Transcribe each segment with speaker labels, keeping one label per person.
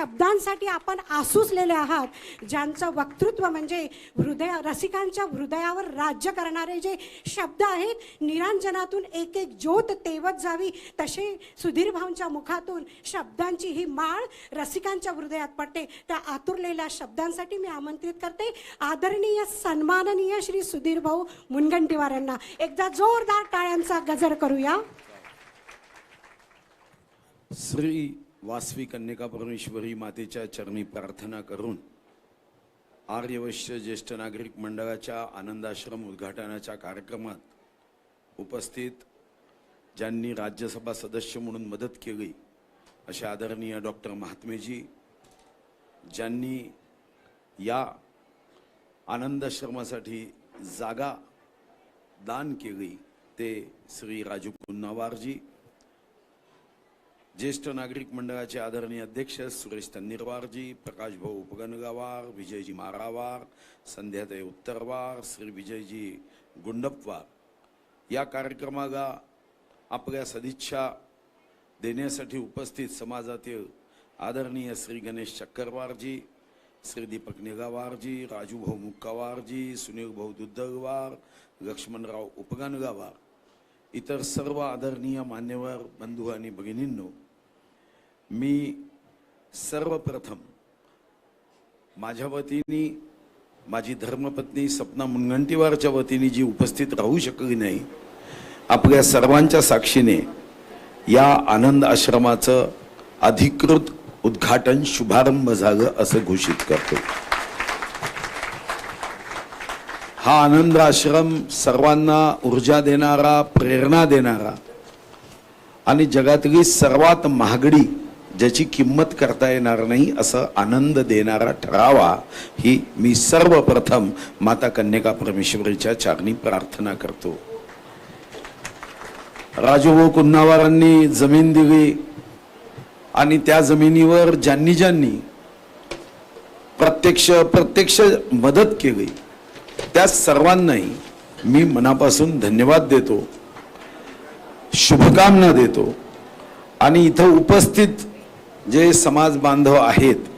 Speaker 1: शब्दांसाठी आपण आसुसलेले आहात ज्यांचं वक्तृत्व म्हणजे हृदय रसिकांच्या हृदयावर राज्य करणारे जे शब्द आहेत निरांजनातून एक एक ज्योत तेवत जावी तसे सुधीर भाऊंच्या मुखातून शब्दांची ही माळ रसिकांच्या हृदयात पडते. त्या आतुरलेल्या शब्दांसाठी मी आमंत्रित करते. आदरणीय सन्माननीय श्री सुधीर भाऊ मुनगंटीवार यांना एकदा जोरदार टाळ्यांचा गजर करूया.
Speaker 2: श्री वासवी कन्यका परमेश्वरी मातेच्या चरणी प्रार्थना करून आर्यवैश्य ज्येष्ठ नागरिक मंडळाच्या आनंदाश्रम उद्घाटनाच्या कार्यक्रमात उपस्थित ज्यांनी राज्यसभा सदस्य म्हणून मदत केली असे आदरणीय डॉक्टर महात्मेजी ज्यांनी या आनंदाश्रमासाठी जागा दान केली ते श्री राजू कुन्नावारजी ज्येष्ठ नागरिक मंडळाचे आदरणीय अध्यक्ष सुरेश तन्नीरवारजी प्रकाश भाऊ उपगणगावार विजयजी मारावार संध्याताई उत्तरवार श्री विजयजी गुंडप्वार. या कार्यक्रमाला आपल्या सदिच्छा देण्यासाठी उपस्थित समाजातील आदरणीय श्री गणेश चक्करवारजी श्री दीपक निगावारजी राजूभाऊ मुक्कावारजी सुनीलभाऊ दुद्धगवार लक्ष्मणराव उपगणगावार. इतर सर्व आदरणीय मान्यवर बंधू आणि भगिनींनो मी सर्वप्रथम माझ्या वतीने माझी धर्मपत्नी सपना मुनगंटीवारच्या वतीने जी उपस्थित राहू शकली नाही आपल्या सर्वांच्या साक्षीने या आनंद आश्रमाचं अधिकृत उद्घाटन शुभारंभ झालं असं घोषित करतो. हा आनंद आश्रम सर्वांना ऊर्जा देणारा प्रेरणा देणारा. आणि जगातली सर्वात महागडी ज्याची किंमत करता येणार नाही असं आनंद देणारा ठरावा ही मी सर्वप्रथम माता कन्यका परमेश्वरीच्या चरणी प्रार्थना करतो. राजूभाऊ कुन्नावारांनी जमीन दिली आणि त्या जमिनीवर ज्यांनी ज्यांनी प्रत्यक्ष प्रत्यक्ष मदत केली त्या सर्वांनाही मी मनापासून धन्यवाद देतो शुभकामना देतो. आणि इथं उपस्थित जे समाज बांधव आहेत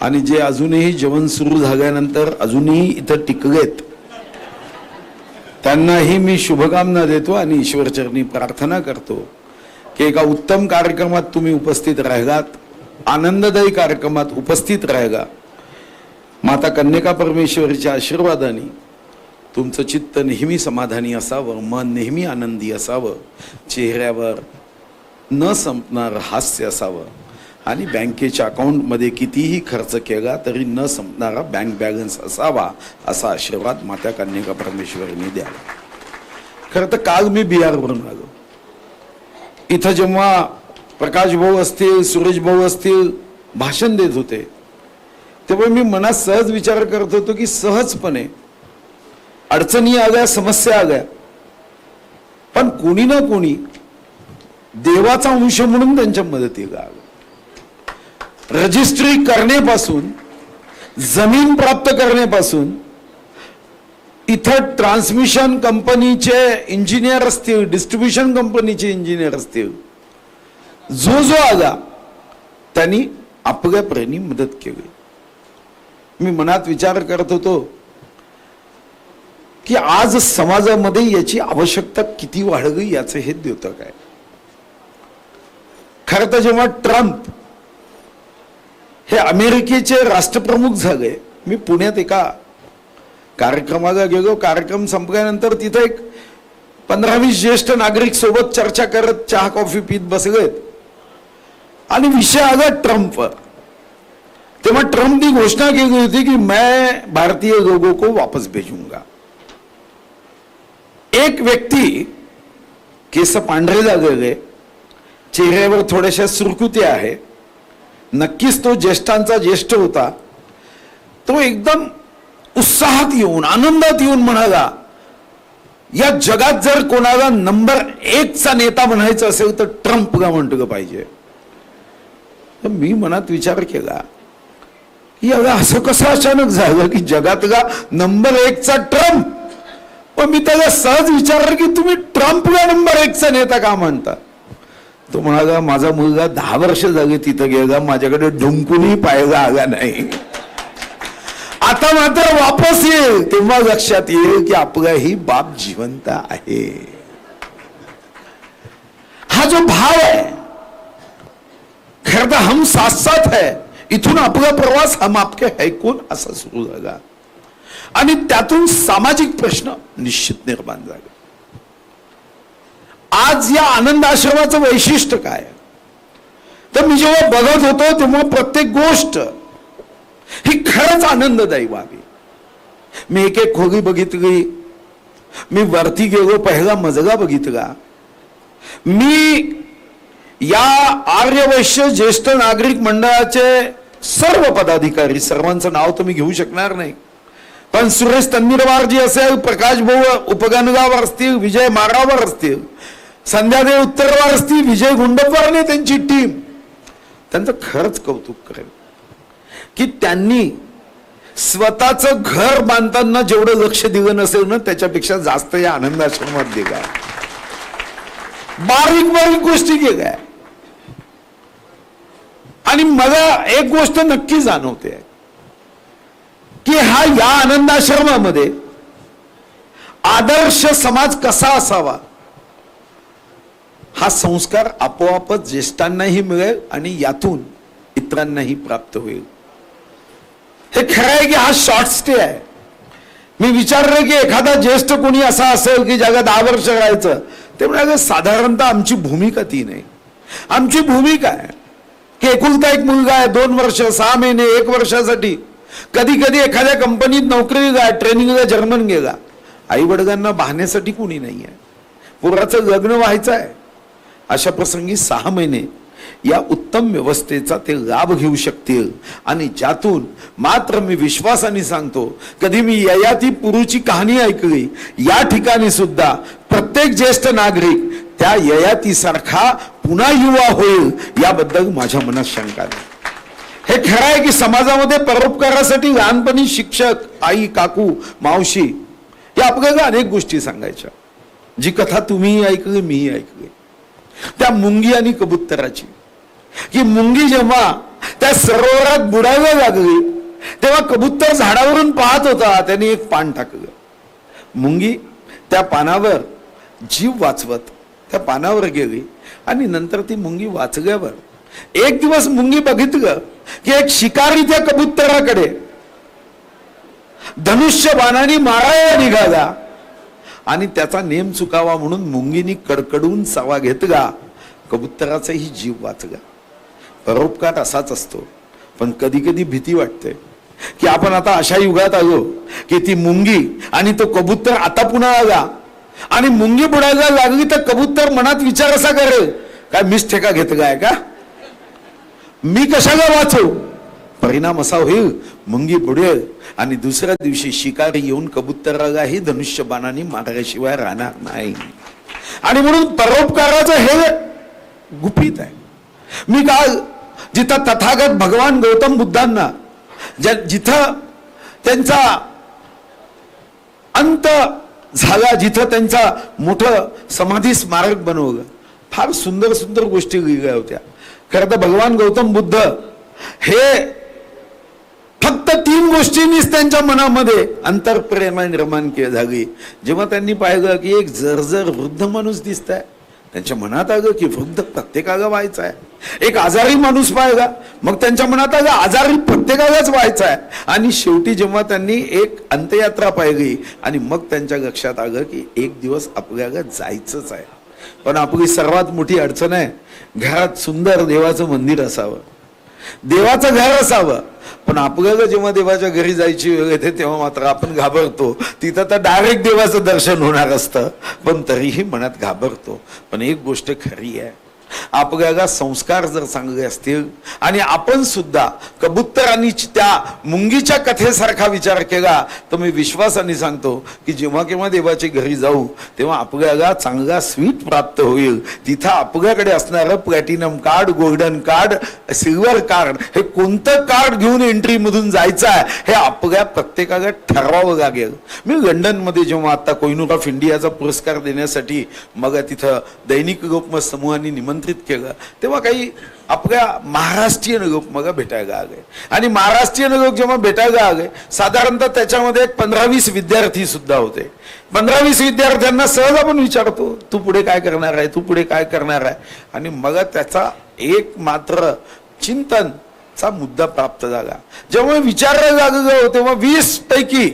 Speaker 2: आणि जे अजूनही जेवण सुरू झाल्यानंतर अजूनही इथं टिकलेत त्यांनाही मी शुभकामना देतो आणि ईश्वरचरणी प्रार्थना करतो की एका उत्तम कार्यक्रमात तुम्ही उपस्थित राहिलात आनंददायी कार्यक्रमात उपस्थित राहिला माता कन्यका परमेश्वरीच्या आशीर्वादाने तुमचं चित्त नेहमी समाधानी असावं मन नेहमी आनंदी असावं चेहऱ्यावर न संपणारं हास्य असावं. आणि बँकेच्या अकाउंटमध्ये कितीही खर्च केला तरी न संपणारा बँक बॅलन्स असावा असा आशीर्वाद माता कन्यका परमेश्वरीने द्या. खरं तर काल मी बिहारवरून आलो. इथं जेव्हा प्रकाश भाऊ असतील सुरेश भाऊ असतील भाषण देत होते त्यामुळे मी मनात सहज विचार करत होतो की सहजपणे अडचणी आल्या समस्या आल्या. पण कोणी ना कोणी देवाचा अंश म्हणून त्यांच्या मदतीला आलं. रजिस्ट्री करण्यापासून जमीन प्राप्त करण्यापासून इथं ट्रान्समिशन कंपनीचे इंजिनियर असतील डिस्ट्रीब्युशन कंपनीचे इंजिनियर असतील जो जो आला त्यांनी आपल्या प्रेमी मदत केली. मी मनात विचार करत होतो की आज समाजामध्ये याची आवश्यकता किती वाढवी याचं हे द्योतक आहे खरं तर जेव्हा ट्रम्प हे अमेरिकेचे राष्ट्रप्रमुख झाले मी पुण्यात एका कार्यक्रमाला गेलो. कार्यक्रम संपल्यानंतर तिथे एक पंधरा वीस ज्येष्ठ नागरिक सोबत चर्चा करत चहा कॉफी पीत बसलेत. आणि विषय आला ट्रम्पवर. तेव्हा ट्रम्पनी घोषणा केली होती की मैं भारतीय लोगों को वापस भेजूंगा. एक व्यक्ती केस पांढरे झालेले चेहऱ्यावर थोड्याशा सुरकुत्या आहे. नक्कीच तो ज्येष्ठांचा ज्येष्ठ होता. तो एकदम उत्साहात येऊन आनंदात येऊन म्हणाला या जगात जर कोणाला नंबर एकचा नेता म्हणायचा असेल तर ट्रम्प का म्हणतो पाहिजे. तर मी मनात विचार केला एवढं असं कसं अचानक झालं की जगातला नंबर एकचा ट्रम्प? पण मी त्याला सहज विचारलं की तुम्ही ट्रम्पला नंबर एकचा नेता का म्हणता? तो म्हणाला माझा मुलगा दहा वर्ष झाली तिथं गेला माझ्याकडे ढुंकूनही पाहायला आला नाही. आता मात्र वापस येईल. तेव्हा लक्षात येईल की आपला ही बाप जिवंत आहे. हा जो भाव आहे खर तर हम साथ साथ है. इथून आपला प्रवास हम आपके ऐकून असा सुरू झाला. आणि त्यातून सामाजिक प्रश्न निश्चित निर्माण झाले. आज या आनंद आश्रमाचं वैशिष्ट्य काय? तर मी जेव्हा बघत होतो तेव्हा प्रत्येक गोष्ट ही खरंच आनंददायी व्हावी मी एक एक खोली बघितली. मी वरती गेलो पहिला मजला बघितला. मी या आर्यवैश्य ज्येष्ठ नागरिक मंडळाचे सर्व पदाधिकारी सर्वांचं नाव तर मी घेऊ शकणार नाही. पण सुरेश तन्नीरवार जी असेल प्रकाश भाऊ उपगणगावर असतील विजय मारावर असतील संध्यादेव उत्तरवार असतील विजय गुंडप्पारने त्यांची टीम त्यांचं खरंच कौतुक करेल. की त्यांनी स्वतःचं घर बांधताना जेवढं लक्ष दिलं नसेल ना त्याच्यापेक्षा जास्त या आनंदाश्रमात दिला बारीक बारीक गोष्टी केल्या आणि मला एक गोष्ट नक्की जाणवते. की हा या आनंदाश्रमामध्ये आदर्श समाज कसा असावा? हा संस्कार आपोआपच ज्येष्ठांनाही मिळेल आणि यातून इतरांनाही प्राप्त होईल. हे खरं आहे की हा शॉर्ट स्टे आहे. मी विचारलं की एखादा ज्येष्ठ कोणी असा असेल की ज्याला दहा वर्ष राहायचं ते म्हणाले साधारणतः आमची भूमिका ती नाही. आमची भूमिका आहे. की एकुलता एक मुलगा आहे दोन वर्ष सहा महिने एक वर्षासाठी. कधी कधी एखाद्या कंपनीत नोकरीला ट्रेनिंगला जर्मन गेला. आई वडिलांना पाहण्यासाठी कोणी नाही आहे पोराचं लग्न व्हायचं आहे. अशा प्रसंगी सहा महिने या उत्तम व्यवस्थेचा ते लाभ घेऊ शकतील. आणि ज्यातून मात्र मी विश्वासाने सांगतो कधी मी ययाती पुरुची कहाणी ऐकली या ठिकाणी सुद्धा प्रत्येक ज्येष्ठ नागरिक त्या ययातीसारखा पुन्हा युवा होईल याबद्दल माझ्या मनात शंका नाही. हे खरं आहे की समाजामध्ये परोपकारासाठी लहानपणी शिक्षक आई काकू मावशी या आपल्याला अनेक गोष्टी सांगायच्या. जी कथा तुम्हीही ऐकली मीही ऐकली. त्या मुंगी आणि कबुतराची. की मुंगी जेव्हा त्या सरोवरात बुडायला लागली तेव्हा कबुतर झाडावरून पाहत होता त्याने एक पान टाकलं. मुंगी त्या पानावर जीव वाचवत त्या पानावर गेली आणि नंतर ती मुंगी वाचल्यावर एक दिवस मुंगी बघितलं की एक शिकारी त्या कबुतराकडे. धनुष्य बाणाने मारायला निघाला. आणि त्याचा नेम चुकावा म्हणून मुंगीनी कडकडून सवा घेतला. कबुतराचाही जीव वाचला. परोपकार असाच असतो. पण कधी कधी भीती वाटते की आपण आता अशा युगात आलो की ती मुंगी आणि तो कबुतर आता पुन्हा आला. आणि मुंगी बुडायला लागली तर कबूतर मनात विचार असा करेल काय मीच ठेका घेतलाय का? मी कशाला वाचू? परिणाम असा होईल मुंगी बुडेल आणि दुसऱ्या दिवशी शिकारी येऊन कबुतरालाही धनुष्यबाणाने मारल्याशिवाय राहणार नाही. आणि म्हणून परोपकाराचं हे गुपित आहे. मी काल जिथं तथागत भगवान गौतम बुद्धांना ज्या- जिथं त्यांचा अंत झाला जिथं त्यांचा मोठं समाधी स्मारक बनवलं. फार सुंदर सुंदर गोष्टी लिहिल्या होत्या. खरं तर भगवान गौतम बुद्ध हे फक्त तीन गोष्टींनीच त्यांच्या मनामध्ये अंतरप्रेरणा निर्माण केली झाली जेव्हा त्यांनी पाहिलं की एक जर्जर वृद्ध माणूस दिसत आहे त्यांच्या मनात आलं की वृद्ध प्रत्येकाला व्हायचं आहे एक आजारी माणूस पाहिला. मग त्यांच्या मनात आलं आजारी प्रत्येकालाच व्हायचा आहे आणि शेवटी जेव्हा त्यांनी एक अंत्ययात्रा पाहिली आणि मग त्यांच्या लक्षात आलं की एक दिवस आपल्याला जायचंच आहे. पण आपली सर्वात मोठी अडचण आहे घरात सुंदर देवाचं मंदिर असावं. देवाचं घर असावं. पण आपल्याला जेव्हा देवाच्या घरी जायची वेळ येते तेव्हा मात्र आपण घाबरतो. तिथं तर डायरेक्ट देवाचं दर्शन होणार असतं पण तरीही मनात घाबरतो. पण एक गोष्ट खरी आहे आपल्याला संस्कार जर चांगले असतील आणि आपण सुद्धा कबुतरांनी त्या मुंगीच्या कथेसारखा विचार केला तर मी विश्वासाने सांगतो की जेव्हा केव्हा देवाची घरी जाऊ तेव्हा आपल्याला चांगला स्वीट प्राप्त होईल. तिथं आपल्याकडे असणारं platinum card golden card silver card हे कोणतं कार्ड घेऊन एंट्रीमधून जायचं आहे हे आपल्या प्रत्येकाला ठरवावं लागेल. मी लंडनमध्ये जेव्हा आता कोहिनूर ऑफ इंडियाचा पुरस्कार देण्यासाठी मग तिथं दैनिक गोपमत समूहाने निमंत्रण आमंत्रित केलं तेव्हा काही आपल्या महाराष्ट्रीयन लोक मग भेटायला आले. आणि महाराष्ट्रीयन लोक जेव्हा भेटायला आले साधारणतः त्याच्यामध्ये एक पंधरावीस विद्यार्थी सुद्धा होते. पंधरा वीस विद्यार्थ्यांना सहज आपण विचारतो तू पुढे काय करणार आहे? तू पुढे काय करणार आहे? आणि मग त्याचा एक मात्र चिंतन चा मुद्दा प्राप्त झाला. जेव्हा विचारलं लागलं तेव्हा वीस पैकी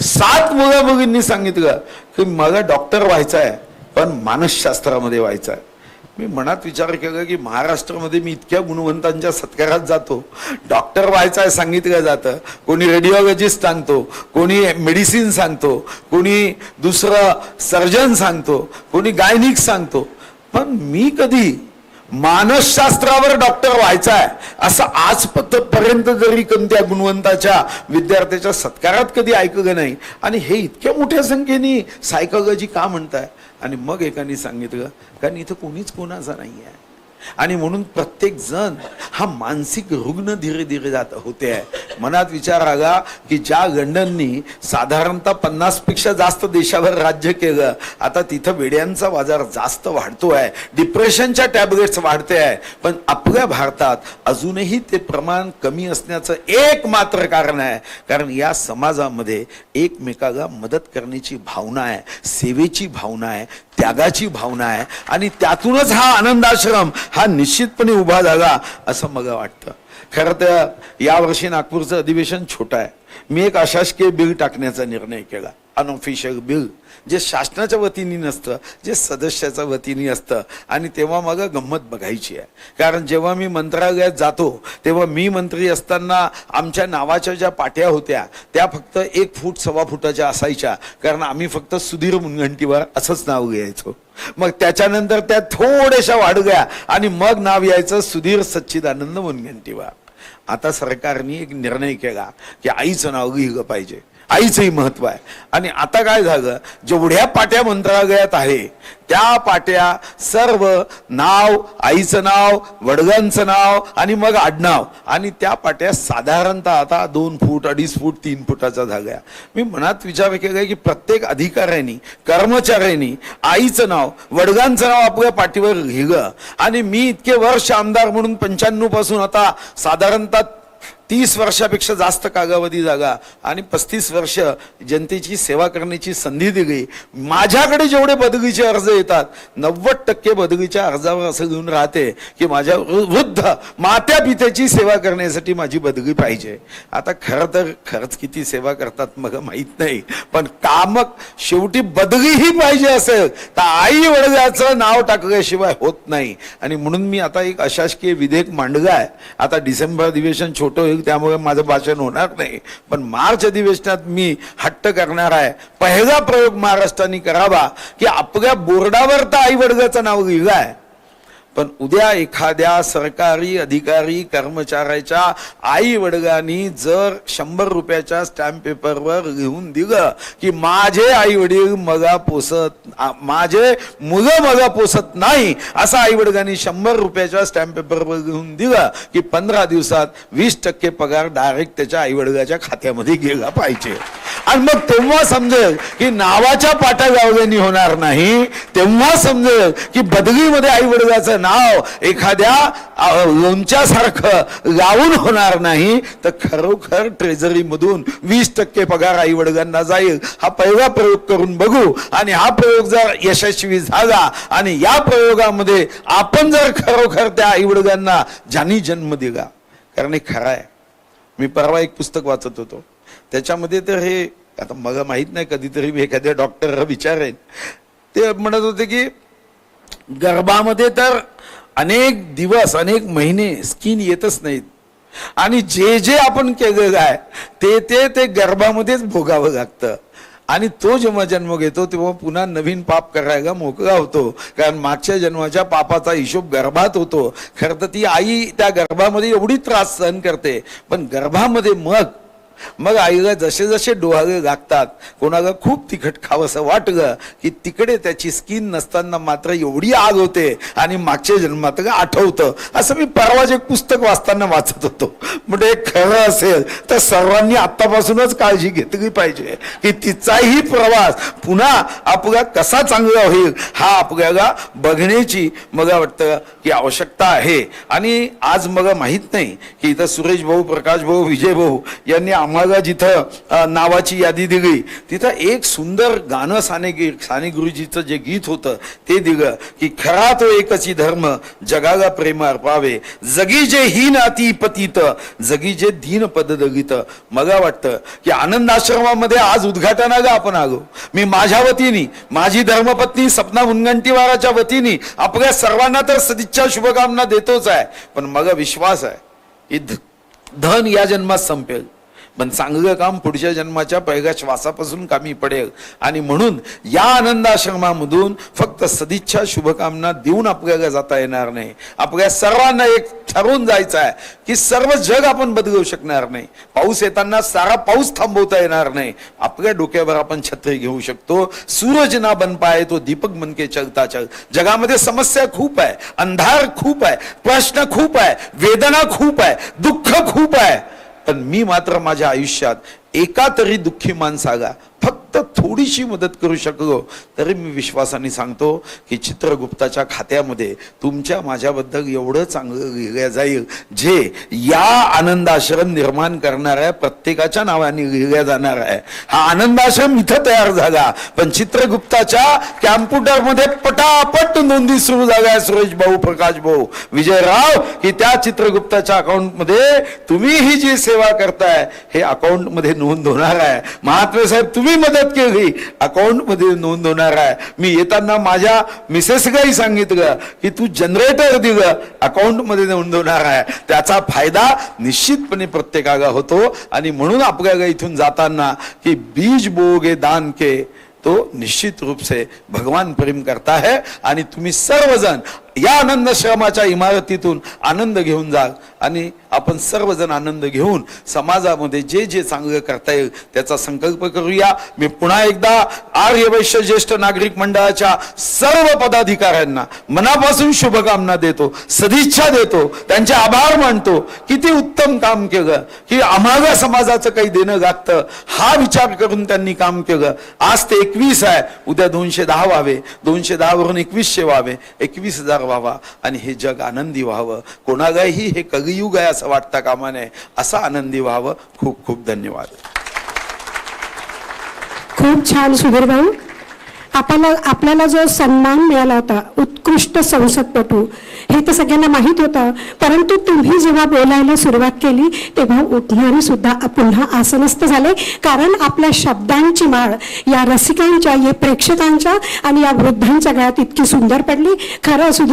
Speaker 2: सात मुलं मुलींनी सांगितलं की मला डॉक्टर व्हायचं आहे पण मानसशास्त्रामध्ये व्हायचं आहे मी मनात विचार केला की महाराष्ट्रामध्ये मी इतक्या गुणवंतांच्या सत्कारात जातो. डॉक्टर व्हायचं आहे सांगितलं जातं. कोणी रेडिओलॉजिस्ट सांगतो कोणी मेडिसिन सांगतो कोणी दुसरं सर्जन सांगतो कोणी गायनिक सांगतो. पण मी कधी मानसशास्त्रावर डॉक्टर व्हायचा आहे असं आजपर्यंत जरी कोणत्या गुणवंताच्या विद्यार्थ्याच्या सत्कारात कधी ऐकलं नाही. आणि हे इतक्या मोठ्या संख्येने सायकॉलॉजी का म्हणताय? आणि मग एकाने सांगितलं कारण इथं कोणीच कोणाचा नाही आहे आणि म्हणून प्रत्येक जण हा मानसिक रुग्ण धीरे धीरे जात होते. आहे मनात विचार आला की ज्या गंडांनी साधारणतः पन्नासपेक्षा जास्त देशावर राज्य केलं आता तिथं वेड्यांचा बाजार जास्त वाढतो आहे डिप्रेशनच्या टॅबलेट्स वाढते आहे पण आपल्या भारतात अजूनही ते प्रमाण कमी असण्याचं एक मात्र कारण आहे. कारण या समाजामध्ये एकमेकाला मदत करण्याची भावना आहे सेवेची भावना आहे त्यागाची भावना आहे आणि त्यातूनच हा आनंदाश्रम हा निश्चितपणे उभा झाला असं मला वाटतं. खरं तर यावर्षी नागपूरचं अधिवेशन छोटं आहे. मी एक अशासकीय बिल टाकण्याचा निर्णय केला. अनऑफिशियल बिल जे शासनाच्या वतीने नसतं जे सदस्याच्या वतीने असतं आणि तेव्हा मग गंमत बघायची आहे. कारण जेव्हा मी मंत्रालयात जातो तेव्हा मी मंत्री असताना आमच्या नावाच्या ज्या पाट्या होत्या त्या फक्त एक फूट सव्वा फुटाच्या असायच्या. कारण आम्ही फक्त सुधीर मुनगंटीवर असंच नाव घ्यायचो. मग त्याच्यानंतर त्या थोड्याशा वाढल्या आणि मग नाव यायचं सुधीर सच्चिदानंद मुनगंटीवार. आता सरकारने एक निर्णय केला की आईचं नाव घेलं पाहिजे. आईचंही महत्त्व आहे. आणि आता काय झालं? जेवढ्या पाट्या मंत्रालयात आहे त्या पाट्या सर्व नाव आईचं नाव वडगांचं नाव आणि मग आडनाव. आणि त्या पाट्या साधारणतः आता दोन फूट अडीच फूट तीन फुटाचा झाल्या मी मनात विचार केला की प्रत्येक अधिकाऱ्यांनी कर्मचाऱ्यांनी आईचं नाव वडगांचं नाव आपल्या पाठीवर लिहिलं आणि मी इतके वर्ष आमदार म्हणून पंच्याण्णवपासून आता साधारणतः तीस वर्षापेक्षा जास्त कालावधी जागा आणि पस्तीस वर्ष जनतेची सेवा करण्याची संधी दिली. माझ्याकडे जेवढे बदलीचे अर्ज येतात नव्वद टक्के बदलीच्या अर्जावर असं घेऊन राहते की माझ्या वृद्ध मात्या पित्याची सेवा करण्यासाठी माझी बदली पाहिजे. आता खरं तर खरंच किती सेवा करतात मग माहीत नाही पण कामक शेवटी बदलीही पाहिजे असेल तर आई वडगाचं नाव टाकल्याशिवाय होत नाही. आणि म्हणून मी आता एक अशासकीय विधेयक मांडलं आहे आता डिसेंबर अधिवेशन छोटं होईल त्यामुळे माझं भाषण होणार नाही. पण मार्च अधिवेशनात मी हट्ट करणार आहे. पहिला प्रयोग महाराष्ट्राने करावा की आपल्या बोर्डावर तर आई वडगाचं नाव लिहिलं आहे. पण उद्या एखाद्या सरकारी अधिकारी कर्मचाऱ्याच्या आई वडिलांनी जर शंभर रुपयाच्या स्टॅम्प पेपरवर लिहून दिलं की माझे आई वडील मगा पोसत माझे मुलं मगा पोसत नाही असं आई वडिलांनी शंभर रुपयाच्या स्टॅम्प पेपरवर लिहून दिलं की पंधरा दिवसात वीस टक्के पगार डायरेक्ट त्याच्या आई वडिलाच्या खात्यामध्ये गेला पाहिजे. आणि मग तेव्हा समजेल की नावाच्या पाट्या गावल्यानी होणार नाही तेव्हा समजेल की बदलीमध्ये आई वडिलाचं नाव एखाद्या लोणच्यासारखं लावून होणार नाही तर खरोखर ट्रेझरी मधून वीस टक्के पगार आई वडिलांना जाईल. हा पहिला प्रयोग करून बघू. आणि हा प्रयोग जर यशस्वी झाला आणि या प्रयोगामध्ये आपण जर खरोखर त्या आई वडिलांना ज्यांनी जन्म दिला कारण हे खरं आहे. मी परवा एक पुस्तक वाचत होतो. त्याच्यामध्ये तर हे आता मला माहीत नाही कधीतरी मी एखाद्या डॉक्टरला विचारेन. ते म्हणत होते की गर्भामध्ये तर अनेक दिवस अनेक महिने स्किन येतच नाहीत. आणि जे जे आपण केलेलं आहे ते ते ते गर्भामध्येच भोगावं लागतं. आणि तो जेव्हा जन्म घेतो तेव्हा पुन्हा नवीन पाप करायला मोकळा होतो. कारण मागच्या जन्माच्या पापाचा हिशोब गर्भात होतो. खरं तर ती आई त्या गर्भामध्ये एवढी त्रास सहन करते. पण गर्भामध्ये मग मग आईला जसे जसे डोहाळे लागतात कोणाला खूप तिखट खावंसं वाटलं की तिकडे त्याची स्किन नसताना मात्र एवढी आग होते आणि मागच्या जन्मात आठवतं. असं मी परवाच एक पुस्तक वाचताना वाचत होतो. म्हणजे खरं असेल तर सर्वांनी आत्तापासूनच काळजी घेतली पाहिजे की तिचाही प्रवास पुन्हा आपला कसा चांगला होईल हा आपल्याला बघण्याची मला वाटतं की आवश्यकता आहे. आणि आज मला माहीत नाही की इथं सुरेश भाऊ प्रकाश भाऊ विजय भाऊ यांनी आम्हाला जिथं नावाची यादी दिली तिथं एक सुंदर गाणं साने गी साने गुरुजीचं जे गीत होतं ते दिलं की खरा तो एकची धर्म जगाला प्रेम अर्पावे. जगी जे हीन अति पतित जगी जे दीन पद दगित. मला वाटतं की आनंद आश्रमामध्ये आज उद्घाटनाला आपण आलो. मी माझ्या वतीने माझी धर्मपत्नी सपना मुनगंटीवाराच्या वतीने आपल्या सर्वांना तर सदिच्छा शुभकामना देतोच आहे पण मला विश्वास आहे की धन या जन्मात संपेल. पण चांगलं काम पुढच्या जन्माच्या पहिल्या श्वासापासून कामी पडेल. आणि म्हणून या आनंदाश्रमामधून फक्त सदिच्छा शुभकामना देऊन आपल्याला जाता येणार नाही. आपल्या सर्वांना एक ठरवून जायचं आहे की सर्व जग आपण बदलवू शकणार नाही. पाऊस येताना सारा पाऊस थांबवता येणार नाही. आपल्या डोक्यावर आपण छत्री घेऊ शकतो. सूरज ना बन पाय तो दीपक मनके चलता चल. जगामध्ये समस्या खूप आहे अंधार खूप आहे प्रश्न खूप आहे वेदना खूप आहे दुःख खूप आहे. पण मी मात्र माझ्या आयुष्यात एका तरी दुःखी माणसागा फक्त थोडीशी मदत करू शकलो तरी मी विश्वासाने सांगतो की चित्रगुप्ताच्या खात्यामध्ये तुमच्या माझ्याबद्दल एवढं चांगलं लिहिलं जाईल जे या आनंदाश्रम निर्माण करणाऱ्या प्रत्येकाच्या नावाने लिहिल्या जाणार आहे. हा आनंदाश्रम इथं तयार झाला पण चित्रगुप्ताच्या कॅम्प्युटरमध्ये पटापट नोंदी सुरू झाल्या सुरेश भाऊ प्रकाश भाऊ. विजयराव की त्या चित्रगुप्ताच्या अकाउंटमध्ये तुम्ही ही जी सेवा करताय हे अकाउंटमध्ये नोंद होणार आहे. महात्मे साहेब तुम्ही मदत केली. अकाउंटमध्ये नोंद होणार आहे. मी येताना माझ्या मिसेसलाही सांगितलं की तू जनरेटर दिलं. अकाउंटमध्ये नोंद होणार आहे. त्याचा फायदा निश्चितपणे प्रत्येकाला होतो. आणि म्हणून आपल्याला इथून जाताना की बीज बोगे दान के तो निश्चित रूप से भगवान प्रेम करता है. आणि तुम्ही सर्वजण या आनंद श्रमाच्या इमारतीतून आनंद घेऊन जा आणि आपण सर्वजण आनंद घेऊन समाजामध्ये जे जे चांगलं करता येईल त्याचा संकल्प करूया. मी पुन्हा एकदा आर्य वैश्य ज्येष्ठ नागरिक मंडळाच्या सर्व पदाधिकाऱ्यांना मनापासून शुभकामना देतो सदिच्छा देतो त्यांचे आभार मानतो. किती उत्तम काम केलं. की आम्हाला समाजाचं काही देणं लागतं हा विचार करून त्यांनी काम केलं. आज ते एकवीस आहे. उद्या दोनशे दहा व्हावे. दोनशे दहावरून एकवीसशे व्हावे. एकवीस हजार व्हावा आणि हे जग आनंदी व्हावं. कोणालाही हे कलियुग आहे असं वाटतं कामा नये असं आनंदी व्हावं. खूप खूप धन्यवाद.
Speaker 1: खूप छान सुधीर भाऊ. आपल्याला आपल्याला जो सन्मान मिळाला होता उत्कृष्ट संसदपटू हे तर सगळ्यांना माहीत होतं. परंतु तुम्ही जेव्हा बोलायला सुरुवात केली तेव्हा उठणारी सुद्धा पुन्हा आसनस्थ झाले. कारण आपल्या शब्दांची माळ या रसिकांच्या या प्रेक्षकांच्या आणि या वृद्धांच्या गळ्यात इतकी सुंदर पडली. खरं सुधीर